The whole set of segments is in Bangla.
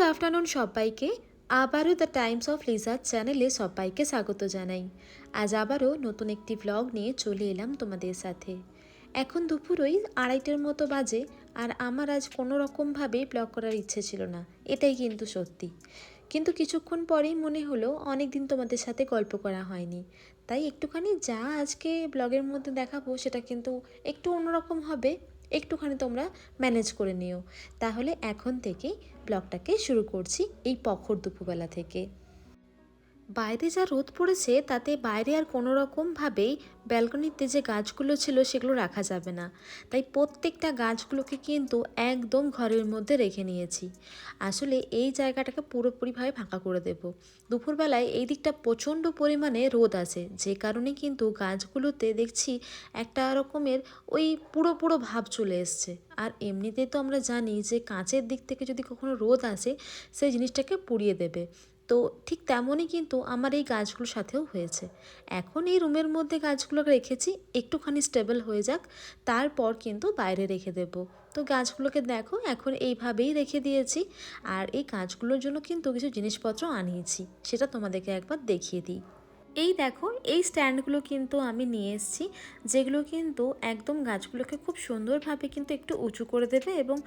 গুড আফটারনুন সবাইকে। আবারও দ্য টাইমস অফ লিজার চ্যানেলে সবাইকে স্বাগত জানাই। আজ আবারও নতুন একটি ব্লগ নিয়ে চলে এলাম তোমাদের সাথে। এখন দুপুর ওই আড়াইটের মতো বাজে আর আমার আজ কোনো রকমভাবেই ব্লগ করার ইচ্ছে ছিল না। এটাই কিন্তু সত্যি। কিন্তু কিছুক্ষণ পরেই মনে হলো অনেক দিন তোমাদের সাথে গল্প করা হয়নি। তাই একটুখানি যা আজকে ব্লগের মধ্যে দেখাবো সেটা কিন্তু একটু অন্যরকম হবে। একটুখানি তোমরা ম্যানেজ করে নিও। তাহলে এখন থেকেই ব্লগটাকে শুরু করছি এই পখর দুপুরবেলা থেকে। বাইরে যা রোদ পড়েছে, তাতে বাইরে আর কোনো রকমভাবেই ব্যালকনিতে যে গাছগুলো ছিল সেগুলো রাখা যাবে না। তাই প্রত্যেকটা গাছগুলোকে কিন্তু একদম ঘরের মধ্যে রেখে নিয়েছি। আসলে এই জায়গাটাকে পুরোপুরিভাবে ফাঁকা করে দেব। দুপুরবেলায় এই দিকটা প্রচণ্ড পরিমাণে রোদ আছে। যে কারণে কিন্তু গাছগুলোতে দেখছি একটা রকমের ওই পুরো পুরো ভাব চলে এসছে। আর এমনিতেই তো আমরা জানি যে কাঁচের দিক থেকে যদি কখনো রোদ আসে, সেই জিনিসটাকে পুড়িয়ে দেবে। তো ঠিক তেমনই কিন্তু আমার এই গাছগুলোর সাথেও হয়েছে। এখন এই রুমের মধ্যে গাছগুলোকে রেখেছি, একটুখানি স্টেবল হয়ে যাক, তারপর কিন্তু বাইরে রেখে দেব। তো গাছগুলোকে দেখো, এখন এইভাবেই রেখে দিয়েছি আর এই গাছগুলোর জন্য কিন্তু কিছু জিনিসপত্র আনিয়েছি, সেটা তোমাদেরকে একবার দেখিয়ে দিই। এই দেখো, এই স্ট্যান্ডগুলো কিন্তু আমি নিয়ে এসেছি, যেগুলো কিন্তু একদম গাছগুলোকে খুব সুন্দরভাবে কিন্তু একটু উঁচু করে দেবে এবং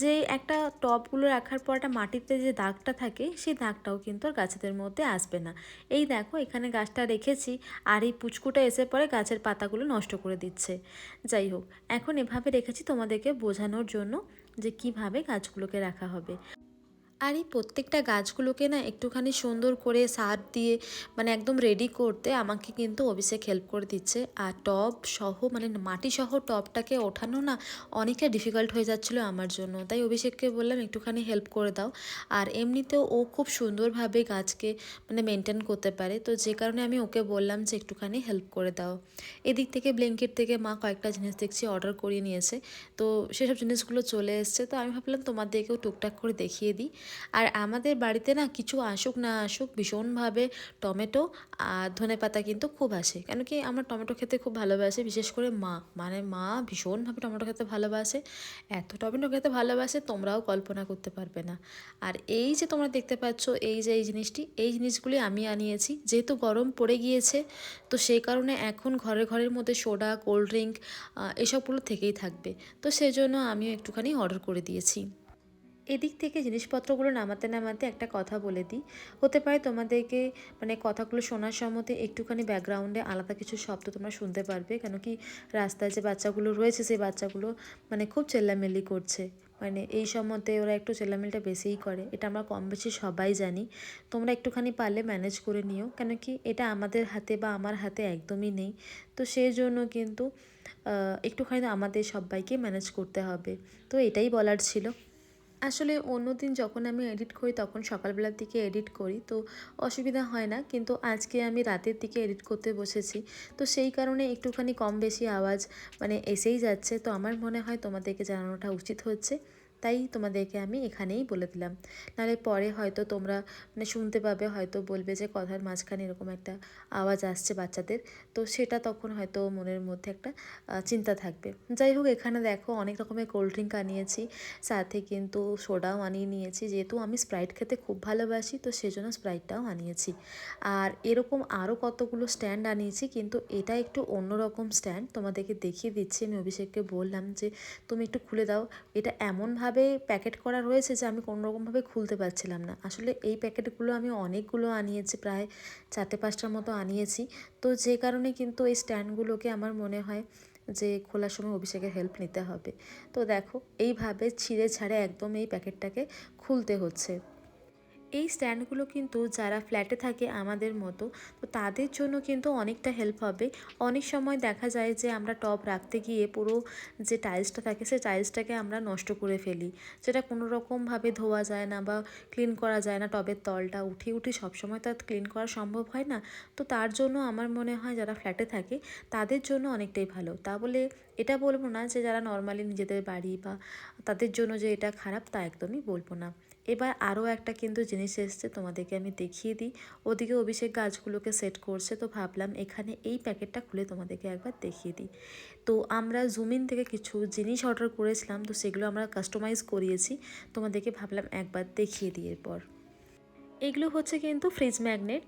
যে একটা টবগুলো রাখার পর একটা মাটিতে যে দাগটা থাকে, সেই দাগটাও কিন্তু আর গাছেদের মধ্যে আসবে না। এই দেখো, এখানে গাছটা রেখেছি আর এই পুচকুটা এসে পরে গাছের পাতাগুলো নষ্ট করে দিচ্ছে। যাই হোক, এখন এভাবে রেখেছি তোমাদেরকে বোঝানোর জন্য যে কীভাবে গাছগুলোকে রাখা হবে। আর এই প্রত্যেকটা গাছগুলোকে না একটুখানি সুন্দর করে সার দিয়ে মানে একদম রেডি করতে আমাকে কিন্তু অভিষেক হেল্প করে দিচ্ছে। আর টব সহ মানে মাটি সহ টবটাকে ওঠানো না অনেকটা ডিফিকাল্ট হয়ে যাচ্ছিল আমার জন্য। তাই অভিষেককে বললাম, একটুখানি হেল্প করে দাও। আর এমনিতেও ও খুব সুন্দরভাবে গাছকে মানে মেনটেন করতে পারে। তো যে কারণে আমি ওকে বললাম যে, একটুখানি হেল্প করে দাও। এদিক থেকে ব্ল্যাঙ্কেট থেকে মা কয়েকটা জিনিস দেখছি অর্ডার করিয়ে নিয়েছে। তো সেসব জিনিসগুলো চলে এসছে। তো আমি ভাবলাম তোমাদেরকেও টুকটাক করে দেখিয়ে দিই। আর আমাদের বাড়িতে না কিছু আসুক না আসুক ভীষণভাবে টমেটো আর ধনে পাতা কিন্তু খুব আসে। কেন কি আমার টমেটো খেতে খুব ভালোবাসে, বিশেষ করে মা। মানে মা ভীষণভাবে টমেটো খেতে ভালোবাসে। এত টমেটো খেতে ভালোবাসে, তোমরাও কল্পনা করতে পারবে না। আর এই যে তোমরা দেখতে পাচ্ছ, এই যে এই জিনিসটি, এই জিনিসগুলি আমি আনিয়েছি। যেহেতু গরম পড়ে গিয়েছে, তো সেই কারণে এখন ঘরে ঘরের মধ্যে সোডা, কোল্ড ড্রিঙ্ক এসবগুলো থেকেই থাকবে। তো সেই জন্য আমিও একটুখানি অর্ডার করে দিয়েছি। এদিক থেকে জিনিসপত্রগুলো নামাতে নামাতে একটা কথা বলে দিই। হতে পারে তোমাদেরকে মানে কথাগুলো শোনার সময়তে একটুখানি ব্যাকগ্রাউন্ডে আলাদা কিছু শব্দ তোমরা শুনতে পারবে। কেন কি রাস্তায় যে বাচ্চাগুলো রয়েছে, সেই বাচ্চাগুলো মানে খুব চেল্লামেল্লি করছে। মানে এই সম্বন্ধে ওরা একটু চেল্লামেলটা বেশিই করে। এটা আমরা কম বেশি সবাই জানি। তোমরা একটুখানি পারলে ম্যানেজ করে নিও। কেন কি এটা আমাদের হাতে বা আমার হাতে একদমই নেই। তো সেই জন্য কিন্তু একটুখানি আমাদের সবাইকে ম্যানেজ করতে হবে। তো এটাই বলার ছিল। আসলে অন্য দিন যখন আমি এডিট করি, তখন সকালবেলার দিকে এডিট করি। তো অসুবিধা হয় না, কিন্তু আজকে আমি রাতের দিকে এডিট করতে বসেছি। তো সেই কারণে একটুখানি কম বেশি আওয়াজ মানে এসেই যাচ্ছে। তো আমার মনে হয় তোমাদেরকে জানানোটা উচিত হচ্ছে। তাই তোমাদেরকে আমি এখানেই বলে দিলাম। নাহলে পরে হয়তো তোমরা মানে শুনতে পাবে, হয়তো বলবে যে কথার মাঝখানে এরকম একটা আওয়াজ আসছে বাচ্চাদের। তো সেটা তখন হয়তো মনের মধ্যে একটা চিন্তা থাকবে। যাই হোক, এখানে দেখো অনেক রকমের কোল্ড ড্রিঙ্ক আনিয়েছি। সাথে কিন্তু সোডাও আনিয়ে নিয়েছি। যেহেতু আমি স্প্রাইট খেতে খুব ভালোবাসি, তো সেজন্য স্প্রাইটটাও আনিয়েছি। আর এরকম আরও কতগুলো স্ট্যান্ড আনিয়েছি, কিন্তু এটা একটু অন্যরকম স্ট্যান্ড তোমাদেরকে দেখিয়ে দিচ্ছি। আমি অভিষেককে বললাম যে, তুমি একটু খুলে দাও। এটা এমনভাবে এমনভাবে প্যাকেট করা রয়েছে যে আমি কোনোরকমভাবে খুলতে পারছিলাম না। আসলে এই প্যাকেটগুলো আমি অনেকগুলো আনিয়েছি, প্রায় চারটে পাঁচটার মতো আনিয়েছি। তো যে কারণে কিন্তু এই স্ট্যান্ডগুলোকে আমার মনে হয় যে খোলার সময় অভিষেকের হেল্প নিতে হবে। তো দেখো, এইভাবে ছিঁড়ে ছাড়ে একদম এই প্যাকেটটাকে খুলতে হচ্ছে। এই স্ট্যান্ডগুলো কিন্তু যারা ফ্ল্যাটে থাকে আমাদের মতো, তো তাদের জন্য কিন্তু অনেকটা হেল্প হবে। অনেক সময় দেখা যায় যে আমরা টব রাখতে গিয়ে পুরো যে টাইলসটা থাকে সেই টাইলসটাকে আমরা নষ্ট করে ফেলি। যেটা কোনো রকমভাবে ধোয়া যায় না বা ক্লিন করা যায় না, টবের তলটা উঠে উঠে সবসময় তো ক্লিন করা সম্ভব হয় না। তো তার জন্য আমার মনে হয় যারা ফ্ল্যাটে থাকে, তাদের জন্য অনেকটাই ভালো। তা বলে এটা বলব না যে যারা নর্মালি নিজেদের বাড়ি বা তাদের জন্য যে এটা খারাপ তা একদমই বলব না। এবার আরও একটা কিন্তু জিনিস এসছে তোমাদেরকে আমি দেখিয়ে দিই। ওদিকে অভিষেক গাছগুলোকে সেট করছে তো ভাবলাম এখানে এই প্যাকেটটা খুলে তোমাদেরকে একবার দেখিয়ে দিই। তো আমরা জুমিন থেকে কিছু জিনিস অর্ডার করেছিলাম তো সেগুলো আমরা কাস্টমাইজ করিয়েছি। তোমাদেরকে ভাবলাম একবার দেখিয়ে দিই এরপর। এগুলো হচ্ছে কিন্তু ফ্রিজ ম্যাগনেট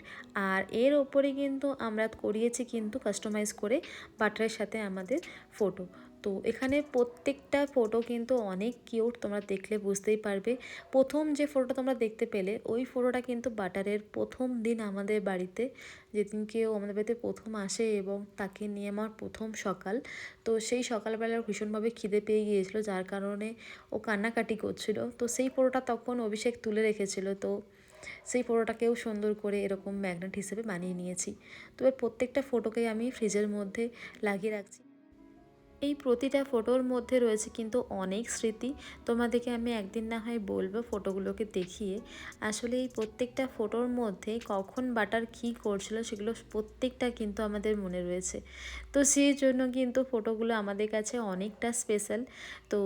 আর এর ওপরে কিন্তু আমরা করিয়েছি কিন্তু কাস্টমাইজ করে বাটারের সাথে আমাদের ফটো। তো এখানে প্রত্যেকটা ফটো কিন্তু অনেক কিউট, তোমরা দেখলে বুঝতেই পারবে। প্রথম যে ফটোটা তোমরা দেখতে পেলে, ওই ফটোটা কিন্তু বাটারের প্রথম দিন আমাদের বাড়িতে যেদিন কেউ আমাদের বাড়িতে প্রথম আসে এবং তাকে নিয়ে আমার প্রথম সকাল। তো সেই সকালবেলা ভীষণভাবে খিদে পেয়ে গিয়েছিল, যার কারণে ও কান্নাকাটি করছিল। তো সেই ফটোটা তখন অভিষেক তুলে রেখেছিল। তো সেই ফটোটাকেও সুন্দর করে এরকম ম্যাগনেট হিসেবে বানিয়ে নিয়েছি। তবে প্রত্যেকটা ফটোকে আমি ফ্রিজের মধ্যে লাগিয়ে রাখছি। এই প্রতিটা ফটোর মধ্যে রয়েছে কিন্তু অনেক স্মৃতি। তোমাদেরকে আমি একদিন না হয় বলব ফটোগুলোকে দেখিয়ে। আসলে এই প্রত্যেকটা ফটোর মধ্যে কখন বাটার কী করছিল সেগুলো প্রত্যেকটা কিন্তু আমাদের মনে রয়েছে। তো সেই জন্য কিন্তু ফটোগুলো আমাদের কাছে অনেকটা স্পেশাল। তো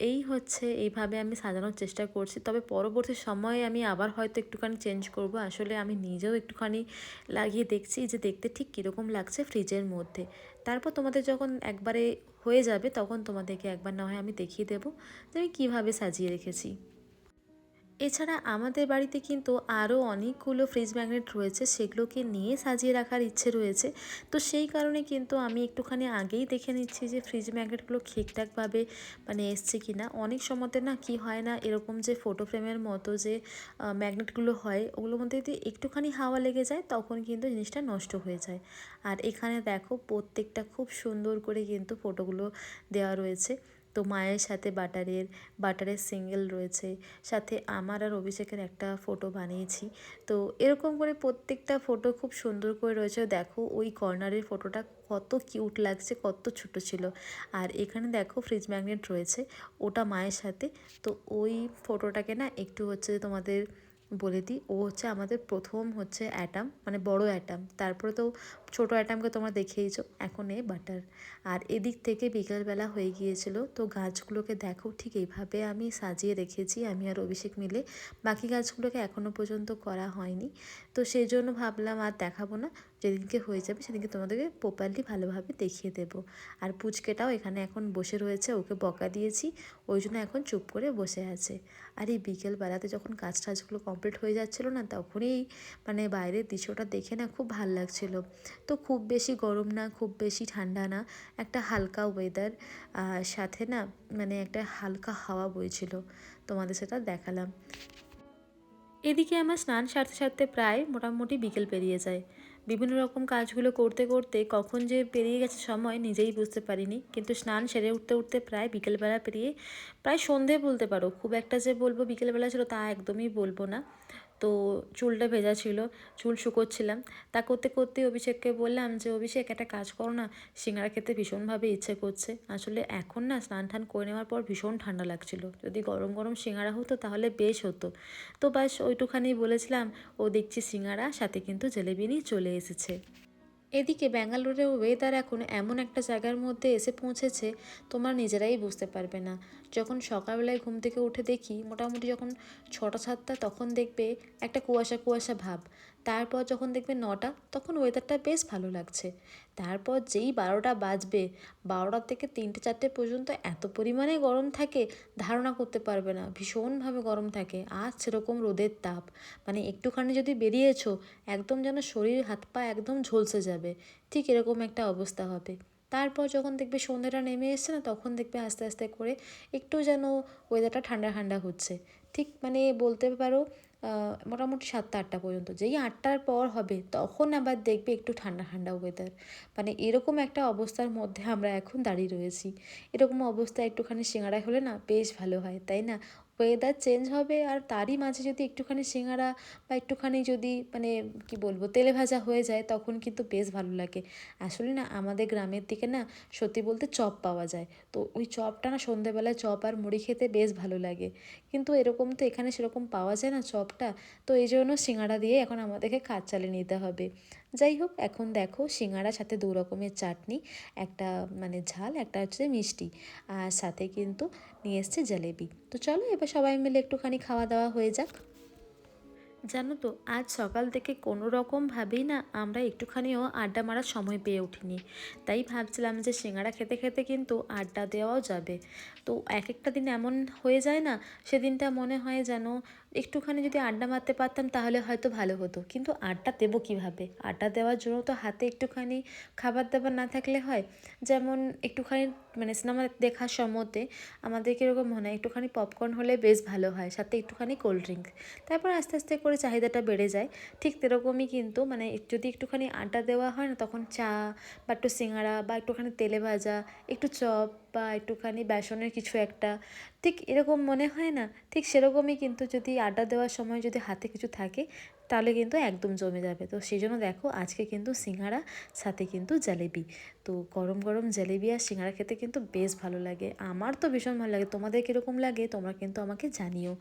এই হচ্ছে এইভাবে আমি সাজানোর চেষ্টা করছি। তবে পরবর্তী সময়ে আমি আবার হয়তো একটুখানি চেঞ্জ করব। আসলে আমি নিজেও একটুখানি লাগিয়ে দেখছি যে দেখতে ঠিক কীরকম লাগছে ফ্রিজের মধ্যে। তারপর তোমাদের যখন একবারে হয়ে যাবে, তখন তোমাদেরকে একবার না হয় আমি দেখিয়ে দেবো যে আমি কীভাবে সাজিয়ে রেখেছি। এছাড়া আমাদের বাড়িতে কিন্তু আরও অনেকগুলো ফ্রিজ ম্যাগনেট রয়েছে, সেগুলোকে নিয়ে সাজিয়ে রাখার ইচ্ছে রয়েছে। তো সেই কারণে কিন্তু আমি একটুখানি আগেই দেখে নিচ্ছি যে ফ্রিজ ম্যাগনেটগুলো ঠিকঠাকভাবে মানে এসছে কি না অনেক সময়তে না কি হয় না, এরকম যে ফটো ফ্রেমের মতো যে ম্যাগনেটগুলো হয়, ওগুলোর মধ্যে যদি একটুখানি হাওয়া লেগে যায়, তখন কিন্তু জিনিসটা নষ্ট হয়ে যায়। আর এখানে দেখো, প্রত্যেকটা খুব সুন্দর করে কিন্তু ফটোগুলো দেওয়া রয়েছে। তো মায়ের সাথে বাটারের বাটারের সিঙ্গেল রয়েছে। সাথে আমার আর অভিষেকের একটা ফটো বানিয়েছি। তো এরকম করে প্রত্যেকটা ফটো খুব সুন্দর করে রয়েছে। দেখো ওই কর্নারের ফটোটা কত কিউট লাগছে, কত ছোট ছিল। আর এখানে দেখো ফ্রিজ ম্যাগনেট রয়েছে, ওটা মায়ের সাথে। তো ওই ফটোটাকে না একটু হচ্ছে তোমাদের বলে দিই, ও হচ্ছে আমাদের প্রথম হচ্ছে অ্যাটাম মানে বড় অ্যাটাম। তারপরে তো ছোট অ্যাটামকে তোমরা দেখেইছো, এখন এ বাটার। আর এদিক থেকে বিকালবেলা হয়ে গিয়েছিল, তো গাছগুলোকে দেখো, ঠিক এইভাবে আমি সাজিয়ে রেখেছি, আমি আর অভিষেক মিলে। বাকি গাছগুলোকে এখনও পর্যন্ত করা হয়নি। তো সেই জন্য ভাবলাম আর দেখাবো না, যেদিনকে হয়ে যাবে সেদিনকে তোমাদেরকে প্রপারলি ভালোভাবে দেখিয়ে দেব। আর পুচকেটাও এখানে এখন বসে রয়েছে, ওকে বকা দিয়েছি, ওই জন্য এখন চুপ করে বসে আছে। আর এই বিকেলবেলাতে যখন কাজ টাজগুলো কমপ্লিট হয়ে যাচ্ছিল না, তখনই মানে বাইরের দৃশ্যটা দেখে না খুব ভালো লাগছিল। তো খুব বেশি গরম না, খুব বেশি ঠান্ডা না, একটা হালকা ওয়েদার সাথে না মানে একটা হালকা হাওয়া বইছিল। তোমাদের সেটা দেখালাম। এদিকে আমার স্নান সারতে সারতে প্রায় মোটামুটি বিকেল পেরিয়ে যায়। বিভিন্ন রকম কাজগুলো করতে করতে কখন যে পেরিয়ে গেছে সময় নিজেই বুঝতে পারিনি। কিন্তু স্নান সেরে উঠতে উঠতে প্রায় বিকেলবেলা পেরিয়ে, প্রায় সন্ধে বলতে পারো, খুব একটা যে বলব বিকেলবেলা ছিল তা একদমই বলব না। তো চুলটা ভেজা ছিল, চুল শুকোচ্ছিলাম। তা করতে করতে অভিষেককে বললাম যে, অভিষেক, একটা কাজ করো না, সিঙ্গারা খেতে ভীষণভাবে ইচ্ছে করছে। আসলে এখন না স্নান টান করে নেওয়ার পর ভীষণ ঠান্ডা লাগছিল। যদি গরম গরম সিঙ্গারা হতো তাহলে বেশ হতো। তো বাস ওইটুখানি বলেছিলাম, ও দেখছি সিঙ্গারা, সাথে কিন্তু জেলেবিনি চলে এসেছে। এদিকে ব্যাঙ্গালোরের ওয়েদার এখন এমন একটা জায়গার মধ্যে এসে পৌঁছেছে, তোমরা নিজেরাই বুঝতে পারবে না। যখন সকালবেলায় ঘুম থেকে উঠে দেখি, মোটামুটি যখন ছটা সাতটা, তখন দেখবে একটা কুয়াশা কুয়াশা ভাব। তারপর যখন দেখবে নটা, তখন ওয়েদারটা বেশ ভালো লাগছে। তারপর যেই বারোটা বাজবে, বারোটা থেকে তিনটে, চারটে পর্যন্ত এত পরিমাণে গরম থাকে, ধারণা করতে পারবে না। ভীষণভাবে গরম থাকে। আর সেরকম রোদের তাপ। মানে একটুখানি যদি বেরিয়েছো, একদম যেন শরীর, হাত পা একদম ঝলসে যাবে। ঠিক এরকম একটা অবস্থা হবে। তারপর যখন দেখবে সন্ধ্যেটা নেমে এসছে না, তখন দেখবে আস্তে আস্তে করে একটু যেন ওয়েদারটা ঠান্ডা ঠান্ডা হচ্ছে। ঠিক মানে বলতে পারো মোটামুটি সাতটা, আটটা পর্যন্ত। যেই আটটার পর হবে, তখন আবার দেখবে একটু ঠান্ডা ঠান্ডা ওয়েদার মানে এরকম একটা অবস্থার মধ্যে আমরা এখন দাঁড়িয়ে রয়েছি। এরকম অবস্থা একটুখানি সিঙ্গারা হলে না বেশ ভালো হয়, তাই না? ওয়েদার চেঞ্জ হবে আর তারই মাঝে যদি একটুখানি সিঙ্গারা বা একটুখানি যদি মানে কি বলব, তেলে ভাজা হয়ে যায়, তখন কিন্তু বেশ ভালো লাগে। আসলে না, আমাদের গ্রামের দিকে না, সত্যি বলতে চপ পাওয়া যায়। তো ওই চপটা না সন্ধেবেলায় চপ আর মুড়ি খেতে বেশ ভালো লাগে। কিন্তু এরকম তো এখানে সেরকম পাওয়া যায় না চপটা। তো এই জন্য সিঙ্গারা দিয়ে এখন আমাদেরকে কাজ চালিয়ে নিতে হবে। যাই হোক, এখন দেখো সিঙ্গারার সাথে দু রকমের চাটনি, একটা মানে ঝাল, একটা হচ্ছে মিষ্টি, আর সাথে কিন্তু নিয়ে এসছে জলেবি তো চলো এবার সবাই মিলে একটুখানি খাওয়া দাওয়া হয়ে যাক। জানো তো, আজ সকাল থেকে কোনো রকমভাবেই না আমরা একটুখানিও আড্ডা মারার সময় পেয়ে উঠিনি। তাই ভাবছিলাম যে সিঙ্গারা খেতে খেতে কিন্তু আড্ডা দেওয়াও যাবে। তো এক একটা দিন এমন হয়ে যায় না, সেদিনটা মনে হয় যেন একটুখানি যদি আড্ডা মারতে পারতাম তাহলে হয়তো ভালো হতো। কিন্তু আড্ডা দেবো কীভাবে? আড্ডা দেওয়ার জন্য তো হাতে একটুখানি খাবার দাবার না থাকলে হয়। যেমন একটুখানি মানে সিনেমা দেখার সময়তে আমাদের কীরকম মনে হয়? একটুখানি পপকর্ন হলে বেশ ভালো হয়, সাথে একটুখানি কোল্ড ড্রিঙ্ক তারপর আস্তে আস্তে করে চাহিদাটা বেড়ে যায়। ঠিক সেরকমই কিন্তু মানে যদি একটুখানি আড্ডা দেওয়া হয় না, তখন চা বা একটু সিঙ্গাড়া বা একটুখানি তেলে ভাজা, একটু চপ বা একটুখানি বেসনের কিছু একটা, ঠিক এরকম মনে হয় না? ঠিক সেরকমই কিন্তু যদি আড্ডা দেওয়ার সময় যদি হাতে কিছু থাকে তাহলে কিন্তু একদম জমে যাবে। তো সেই জন্য দেখো আজকে কিন্তু সিঙ্গারা, সাথে কিন্তু জলেবি। তো গরম গরম জলেবি আর সিঙ্গারা খেতে কিন্তু বেশ ভালো লাগে। আমার তো ভীষণ ভালো লাগে। তোমাদের কীরকম লাগে তোমরা কিন্তু আমাকে জানিও।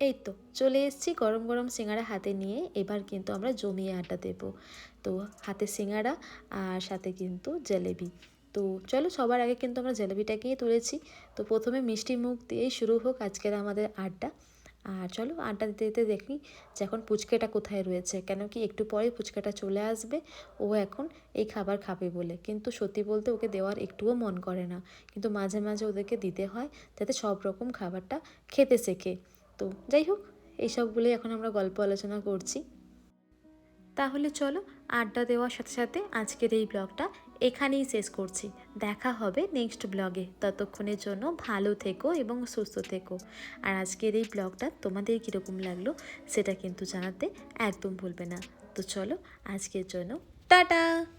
এই তো চলে এসেছি গরম গরম সিঙ্গারা হাতে নিয়ে। এবার কিন্তু আমরা জমিয়ে আড্ডা দেব। তো হাতে সিঙ্গারা আর সাথে কিন্তু জলেবি। তো চলো সবার আগে কিন্তু আমরা জলেবিটাকেই তুলেছি। তো প্রথমে মিষ্টি মুখ দিয়েই শুরু হোক আজকের আমাদের আড্ডা। আর চলো আড্ডা দিতে দিতে দেখি যে এখন পুচকেটা কোথায় রয়েছে। কেন কি একটু পরে পুচকেটা চলে আসবে, ও এখন এই খাবার খাবে বলে। কিন্তু সত্যি বলতে ওকে দেওয়ার একটুও মন করে না। কিন্তু মাঝে মাঝে ওদেরকে দিতে হয় যাতে সব রকম খাবারটা খেতে শেখে। তো যাই হোক এইসবগুলোই এখন আমরা গল্প আলোচনা করছি। তাহলে চলো আড্ডা দেওয়ার সাথে সাথে আজকের এই ব্লগটা এখানেই শেষ করছি। দেখা হবে নেক্সট ব্লগে ততক্ষণের জন্য ভালো থেকো এবং সুস্থ থেকো। আর আজকের এই ব্লগটা তোমাদের কীরকম লাগল সেটা কিন্তু জানাতে একদম ভুলবে না। তো চলো, আজকের জন্য টাটা!